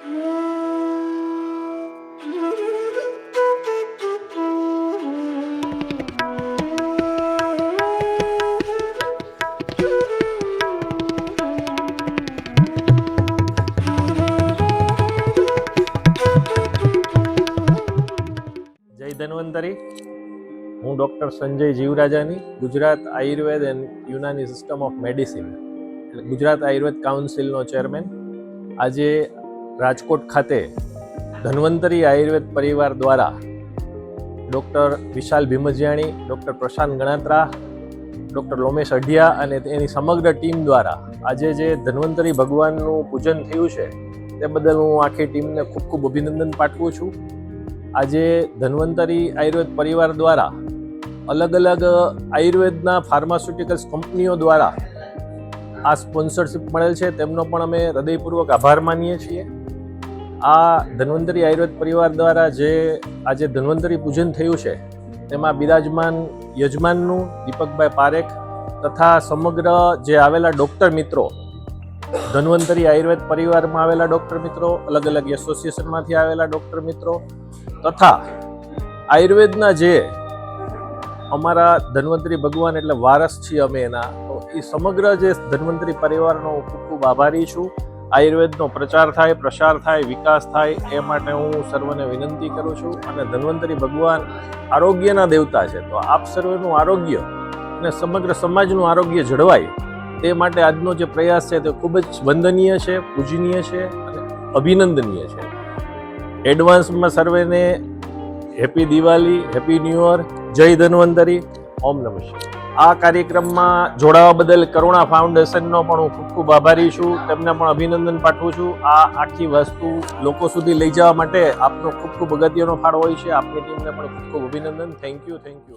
ધન્વંતરી. હું doctor Sanjay Jivrajani Gujarat Ayurved and Unani system of medicine એટલે Gujarat Ayurveda કાઉન્સિલનો chairman આજે રાજકોટ ખાતે ધન્વંતરી આયુર્વેદ પરિવાર દ્વારા doctor Vishal Bhimjiyani, doctor Prashant Ganatra, doctor Lomesh Adhiya અને તેની સમગ્ર ટીમ દ્વારા આજે જે ધન્વંતરી ભગવાનનું પૂજન થયું છે, તે બદલ હું આખી ટીમને ખૂબ ખૂબ અભિનંદન પાઠવું છું. આજે ધન્વંતરી આયુર્વેદ પરિવાર દ્વારા અલગ અલગ આયુર્વેદના ફાર્માસ્યુટિકલ્સ કંપનીઓ દ્વારા આ સ્પોન્સરશિપ મળેલ છે, તેમનો પણ અમે હૃદયપૂર્વક આભાર માનીએ છીએ. આ ધન્વંતરી આયુર્વેદ પરિવાર દ્વારા જે આજે ધન્વંતરી પૂજન થયું છે, તેમાં બિરાજમાન યજમાનનું દીપકભાઈ પારેખ તથા સમગ્ર જે આવેલા ડૉક્ટર મિત્રો, ધન્વંતરી આયુર્વેદ પરિવારમાં આવેલા ડૉક્ટર મિત્રો અલગ અલગ એસોસિએશનમાંથી આવેલા ડૉક્ટર મિત્રો તથા આયુર્વેદના જે અમારા ધન્વંતરી ભગવાન એટલે વારસ છીએ અમે એના. તો એ સમગ્ર જે ધન્વંતરી પરિવારનો ખૂબ ખૂબ આભારી છું. આયુર્વેદનો પ્રચાર થાય, પ્રસાર થાય, વિકાસ થાય, એ માટે હું સર્વને વિનંતી કરું છું અને ધન્વંતરી ભગવાન આરોગ્યના દેવતા છે. તો આપ સર્વેનું આરોગ્ય અને સમગ્ર સમાજનું આરોગ્ય જળવાય, તે માટે આજનો જે પ્રયાસ છે તે ખૂબ જ વંદનીય છે, પૂજનીય છે અને અભિનંદનીય છે. એડવાન્સમાં સર્વેને happy Diwali, happy new year, જય ધન્વંતરી, ઓમ નમઃ શિવાય. આ કાર્યક્રમમાં જોડાવા બદલ કરુણા ફાઉન્ડેશનનો પણ હું ખૂબ ખૂબ આભારી છું. તેમને પણ અભિનંદન પાઠવું છું. આ આખી વસ્તુ લોકો સુધી લઈ જવા માટે આપનો ખૂબ ખૂબ અગત્યનો ફાળો હોય છે. આપની ટીમને પણ ખૂબ ખૂબ અભિનંદન. Thank you thank you